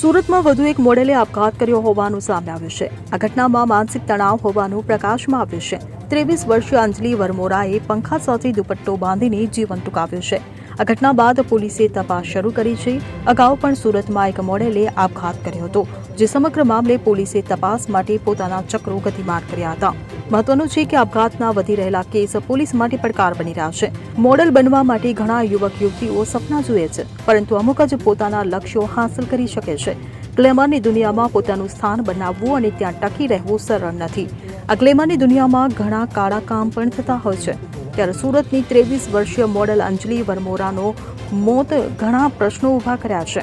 સુરતમાં વધુ એક મોડેલે આપઘાત કર્યો હોવાનું સામે આવ્યું છે. આ ઘટનામાં માનસિક તણાવ હોવાનું પ્રકાશમાં આવ્યું છે. ત્રેવીસ વર્ષીય અંજલિ વરમોરાએ પંખા સાથે દુપટ્ટો બાંધીને જીવન ટૂંકાવ્યું છે. આ ઘટના બાદ પોલીસે તપાસ શરૂ કરી છે. અગાઉ પણ સુરતમાં એક મોડેલે આપઘાત કર્યો હતો, જે સમગ્ર મામલે પોલીસે તપાસ માટે પોતાના ચક્રો ગતિમાન કર્યા હતા. મહત્વનું છે કે આપઘાતના વધી રહેલા કેસ પોલીસ માટે પડકાર બની રહ્યા છે. મોડેલ બનવા માટે ઘણા યુવક યુવતીઓ સપના જુએ છે, પરંતુ અમુક જ પોતાના લક્ષ્યો હાંસલ કરી શકે છે. ગ્લેમરની દુનિયામાં પોતાનું સ્થાન બનાવવું અને ત્યાં ટકી રહેવું સરળ નથી. આ ગ્લેમરની દુનિયામાં ઘણા કાળા કામ પણ થતા હોય છે. ત્યારે સુરતની ત્રેવીસ વર્ષીય મોડેલ અંજલિ વરમોરાનો મોત ઘણા પ્રશ્નો ઊભા કર્યા છે.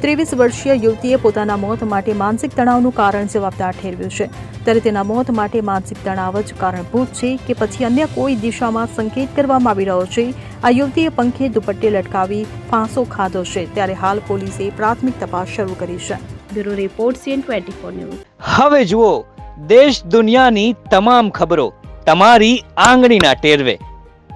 ત્રેવીસ વર્ષીય યુવતીએ પોતાના મોત માટે માનસિક તણાવનું કારણ જવાબદાર ઠેરવ્યું છે. ત્યારે તેના મોત માટે માનસિક તણાવ જ કારણભૂત છે કે પછી અન્ય કોઈ દિશામાં સંકેત કરવામાં આવી રહ્યો છે. આ યુવતીએ પંખે દુપટ્ટે લટકાવી ફાંસો ખાધો છે. ત્યારે હાલ પોલીસે પ્રાથમિક તપાસ શરૂ કરી છે. Bureau report CN twenty four news. હવે જુઓ દેશ દુનિયાની તમામ ખબરો તમારી આંગળીના ટેરવે.